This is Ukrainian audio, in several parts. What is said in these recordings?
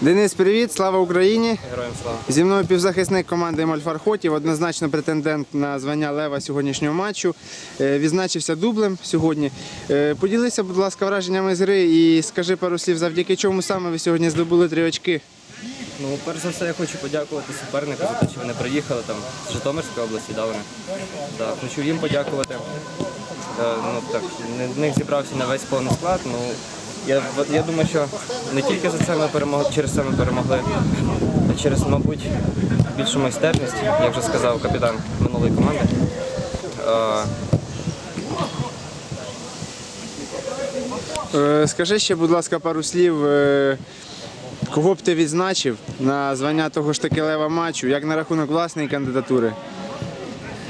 Денис, привіт, слава Україні! Героям слава. Зі мною півзахисник команди Мальфар Хотів, однозначно претендент на звання лева сьогоднішнього матчу. Е, Відзначився дублем сьогодні. Е, Поділися, будь ласка, враженнями з гри і скажи пару слів, завдяки чому саме ви сьогодні здобули три очки. Ну, перш за все, я хочу подякувати супернику за те, що вони приїхали там з Житомирської області, да, вони. Да, хочу їм подякувати. Е, ну, так, не- них зібрався на весь повний склад. Ну, я, я думаю, що не тільки за це ми перемогли, через це ми перемогли, а через, мабуть, більшу майстерність, як вже сказав капітан минулої команди. Е, Е, Скажи ще, будь ласка, пару слів. е, Кого б ти відзначив на звання того ж таки лева матчу, як на рахунок власної кандидатури?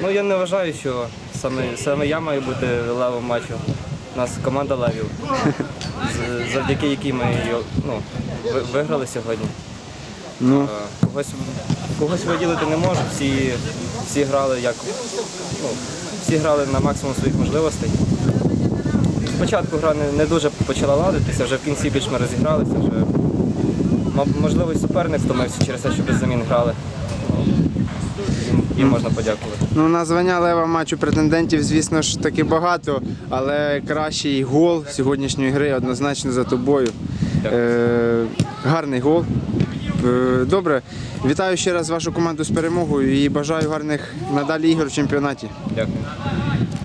Ну я не вважаю, що саме, саме я маю бути левом матчу. У нас команда левів, завдяки якій ми ну, виграли сьогодні. Ну, Е, Когось, когось виділити не можу, всі, всі грали як ну, всі грали на максимум своїх можливостей. Спочатку гра не, не дуже почала ладитися, вже в кінці більш ми розігралися. Вже, можливо, і суперник втомився через те, що без замін грали. Їм можна подякувати. Ну, на звання лева матчу претендентів, звісно ж, таки багато, але кращий гол сьогоднішньої гри однозначно за тобою. Е, гарний гол. Е, добре, вітаю ще раз вашу команду з перемогою і бажаю гарних надалі ігор в чемпіонаті. Дякую.